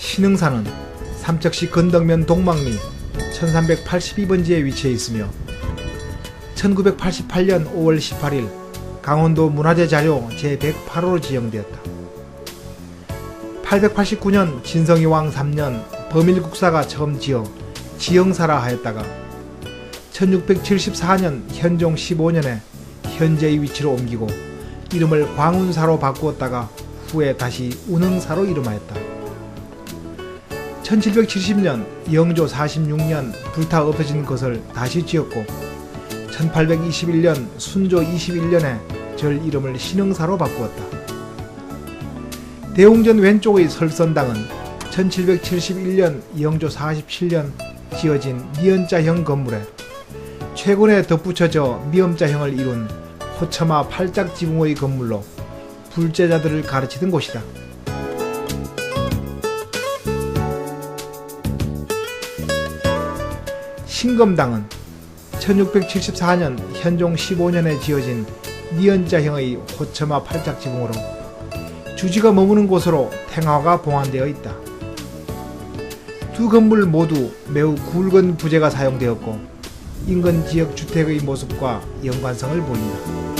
신흥사는 삼척시 건덕면 동막리 1382번지에 위치해 있으며 1988년 5월 18일 강원도 문화재 자료 제108호로 지정되었다. 889년 진성이왕 3년 범일국사가 처음 지어 지영사라 하였다가 1674년 현종 15년에 현재의 위치로 옮기고 이름을 광운사로 바꾸었다가 후에 다시 운흥사로 이름하였다. 1770년 영조 46년 불타 엎어진 것을 다시 지었고 1821년 순조 21년에 절 이름을 신흥사로 바꾸었다. 대웅전 왼쪽의 설선당은 1771년 영조 47년 지어진 미연자형 건물에 최근에 덧붙여져 미음자형을 이룬 호처마 팔짝 지붕의 건물로 불제자들을 가르치던 곳이다. 신검당은 1674년 현종 15년에 지어진 미연자형의 호처마 팔짝 지붕으로 주지가 머무는 곳으로 탱화가 봉안되어 있다. 두 건물 모두 매우 굵은 부재가 사용되었고 인근 지역 주택의 모습과 연관성을 보인다.